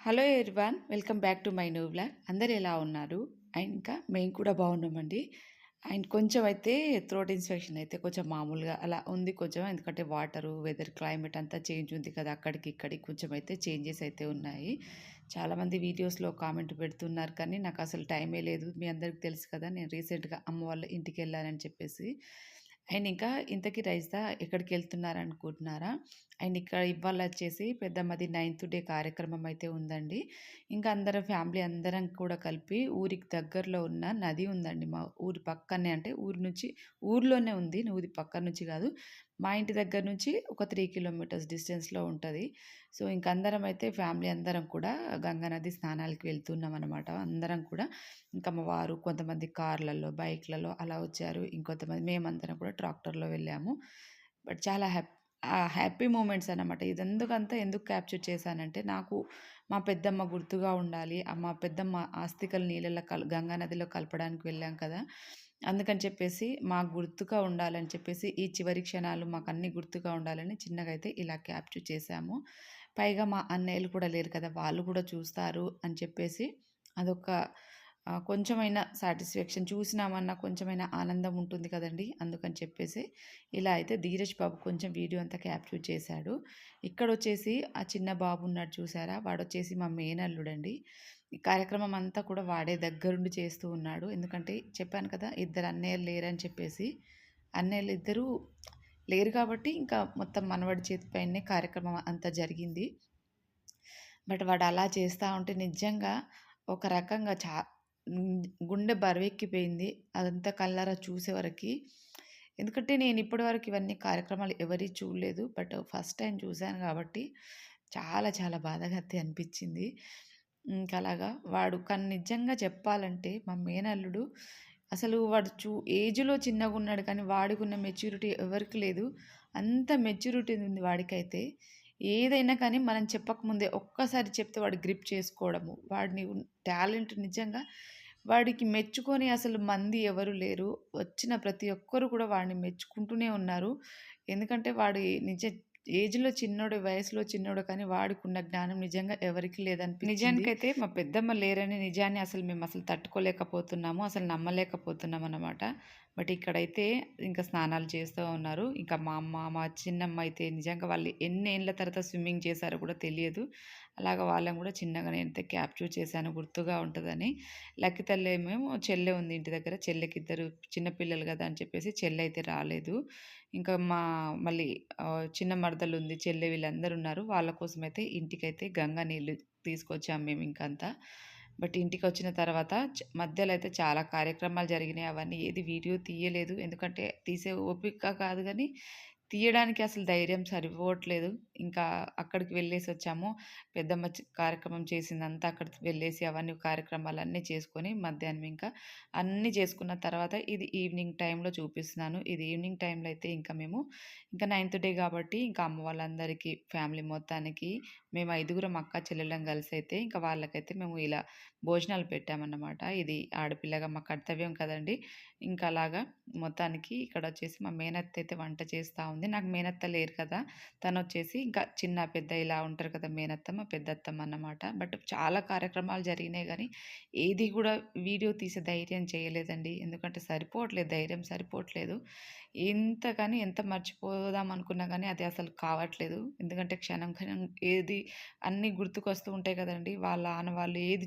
Hello everyone welcome back to my new blog అందరు ఎలా ఉన్నారు? అండ్ ఇంకా మేము కూడా బాగున్నామండి. అండ్ కొంచెం అయితే థ్రోట్ ఇన్ఫెక్షన్ అయితే కొంచెం మామూలుగా అలా ఉంది కొంచెం. ఎందుకంటే వాటరు వెదర్ క్లైమేట్ అంతా చేంజ్ ఉంది కదా అక్కడికి ఇక్కడికి కొంచెం అయితే చేంజెస్ అయితే ఉన్నాయి. చాలామంది వీడియోస్లో కామెంట్ పెడుతున్నారు కానీ నాకు అసలు టైమే లేదు. మీ అందరికి తెలుసు కదా నేను రీసెంట్గా అమ్మ వాళ్ళ ఇంటికి వెళ్ళానని చెప్పేసి. అండ్ ఇంకా ఇంతకీ రైస్దా ఎక్కడికి వెళ్తున్నారనుకుంటున్నారా అండ్ ఇక్కడ ఇవాళ వచ్చేసి పెద్దమ్మది నైన్త్ డే కార్యక్రమం అయితే ఉందండి. ఇంకా అందరం ఫ్యామిలీ అందరం కూడా కలిపి ఊరికి దగ్గరలో ఉన్న నది ఉందండి మా ఊరి పక్కనే అంటే ఊరి నుంచి ఊర్లోనే ఉంది ఊరి పక్క నుంచి కాదు. మా ఇంటి దగ్గర నుంచి ఒక త్రీ కిలోమీటర్స్ డిస్టెన్స్లో ఉంటుంది. సో ఇంక అందరం అయితే ఫ్యామిలీ అందరం కూడా గంగా నది స్నానాలకి వెళ్తున్నాం అనమాట అందరం కూడా ఇంకా మా వారు కొంతమంది కార్లలో బైక్లలో అలా వచ్చారు. ఇంకొంతమంది మేమందరం కూడా ట్రాక్టర్లో వెళ్ళాము. బట్ చాలా హ్యాపీ హ్యాపీ మూమెంట్స్ అనమాట ఇది ఎందుకంతా ఎందుకు క్యాప్చర్ చేశానంటే నాకు మా పెద్దమ్మ గుర్తుగా ఉండాలి. మా పెద్దమ్మ ఆస్తికలు నీళ్ళలో కల్ గంగా నదిలో కలపడానికి వెళ్ళాం కదా. అందుకని చెప్పేసి మాకు గుర్తుగా ఉండాలని చెప్పేసి ఈ చివరి క్షణాలు మాకు అన్ని గుర్తుగా ఉండాలని చిన్నగా అయితే ఇలా క్యాప్చర్ చేశాము పైగా మా అన్నయ్యలు కూడా లేరు కదా వాళ్ళు కూడా చూస్తారు అని చెప్పేసి అదొక కొంచెమైనా సాటిస్ఫాక్షన్ చూసినామన్నా కొంచెమైనా ఆనందం ఉంటుంది కదండి. అందుకని చెప్పేసి ఇలా అయితే ధీరజ్ బాబు కొంచెం వీడియో అంతా క్యాప్చర్ చేశాడు. ఇక్కడ వచ్చేసి ఆ చిన్న బాబు ఉన్నాడు చూసారా? వాడు వచ్చేసి మా మేనల్లుడండి ఈ కార్యక్రమం అంతా కూడా వాడే దగ్గరుండి చేస్తూ ఉన్నాడు. ఎందుకంటే చెప్పాను కదా ఇద్దరు అన్నయ్యలు లేరని చెప్పేసి. అన్నయ్యలు ఇద్దరు లేరు కాబట్టి ఇంకా మొత్తం మనవడి చేతిపైనే కార్యక్రమం అంతా జరిగింది. బట్ వాడు అలా చేస్తూ ఉంటే నిజంగా ఒక రకంగా చా గుండె బరువెక్కిపోయింది. అదంతా కళ్ళారా చూసేవరకు ఎందుకంటే నేను ఇప్పటివరకు ఇవన్నీ కార్యక్రమాలు ఎవరి చూడలేదు. బట్ ఫస్ట్ టైం చూశాను కాబట్టి చాలా చాలా బాధగా అనిపించింది. ఇంకా అలాగా వాడు కానీ నిజంగా చెప్పాలంటే మా మేనల్లుడు అసలు వాడు చూ ఏజ్లో చిన్నగా ఉన్నాడు కానీ వాడికి ఉన్న మెచ్యూరిటీ ఎవరికి లేదు. అంత మెచ్యూరిటీ ఉంది వాడికైతే. ఏదైనా కానీ మనం చెప్పకముందే ఒక్కసారి చెప్తే వాడు గ్రిప్ చేసుకోవడము వాడిని టాలెంట్ నిజంగా వాడికి మెచ్చుకొని అసలు మంది ఎవరు లేరు. వచ్చిన ప్రతి ఒక్కరు కూడా వాడిని మెచ్చుకుంటూనే ఉన్నారు. ఎందుకంటే వాడి నిజ ఏజ్‌లో చిన్నోడు, వయసులో చిన్నోడు కానీ వాడుకున్న జ్ఞానం నిజంగా ఎవరికీ లేదని నిజానికైతే మా పెద్దమ్మ లేరని నిజాన్ని అసలు మేము అసలు తట్టుకోలేకపోతున్నాము. అసలు నమ్మలేకపోతున్నాం అనమాట బట్ ఇక్కడైతే ఇంకా స్నానాలు చేస్తూ ఉన్నారు. ఇంకా మా అమ్మ, మా చిన్నమ్మ అయితే నిజంగా వాళ్ళు ఎన్ని ఏళ్ళ తర్వాత స్విమ్మింగ్ చేశారో కూడా తెలియదు. అలాగా వాళ్ళని కూడా చిన్నగా నేనైతే క్యాప్చర్ చేశాను. గుర్తుగా ఉంటుందని. లక్కి తల్లి తల్లేమో చెల్లె ఉంది ఇంటి దగ్గర. చెల్లెకి ఇద్దరు చిన్నపిల్లలు కదా అని చెప్పేసి చెల్లె అయితే రాలేదు. ఇంకా మా మళ్ళీ చిన్న మరదలు ఉంది. చెల్లె వీళ్ళందరూ ఉన్నారు. వాళ్ళ కోసమైతే ఇంటికైతే గంగా నీళ్ళు తీసుకొచ్చాము మేము ఇంకంతా. బట్ ఇంటికి వచ్చిన తర్వాత మధ్యలో అయితే చాలా కార్యక్రమాలు జరిగినాయి. అవన్నీ ఏది వీడియో తీయలేదు. ఎందుకంటే తీసే ఓపిక కాదు కానీ తీయడానికి అసలు ధైర్యం సరిపోవట్లేదు. ఇంకా అక్కడికి వెళ్ళేసి వచ్చాము. పెద్దమ్మ కార్యక్రమం చేసిందంతా అక్కడికి వెళ్ళేసి అవన్నీ కార్యక్రమాలన్నీ చేసుకొని మధ్యాహ్నం ఇంకా అన్నీ చేసుకున్న తర్వాత ఇది ఈవినింగ్ టైంలో చూపిస్తున్నాను. ఇది ఈవినింగ్ టైంలో అయితే ఇంకా మేము ఇంకా నైన్త్ డే కాబట్టి ఇంకా అమ్మ వాళ్ళందరికీ ఫ్యామిలీ మొత్తానికి మేము ఐదుగురం అక్క చెల్లెళ్ళం కలిసి అయితే ఇంకా వాళ్ళకైతే మేము ఇలా భోజనాలు పెట్టామన్నమాట. ఇది ఆడపిల్లగా మా కర్తవ్యం కదండి. ఇంకా అలాగా మొత్తానికి ఇక్కడ వచ్చేసి మా మేనత్త అయితే వంట చేస్తూ ఉంది. నాకు మేనత్త లేరు కదా! తను వచ్చేసి ఇంకా చిన్న పెద్ద ఇలా ఉంటారు కదా! మేనత్తమ్మ పెద్దత్తమ్మ అన్నమాట. బట్ చాలా కార్యక్రమాలు జరిగినాయి కానీ ఏది కూడా వీడియో తీసే ధైర్యం చేయలేదండి. ఎందుకంటే సరిపోవట్లేదు ధైర్యం సరిపోవట్లేదు. ఎంత కానీ ఎంత మర్చిపోదాం అనుకున్నా కానీ అది అసలు కావట్లేదు. ఎందుకంటే క్షణం క్షణం ఏది అన్నీ గుర్తుకొస్తూ ఉంటాయి కదండి. వాళ్ళ ఆనవాళ్ళు ఏది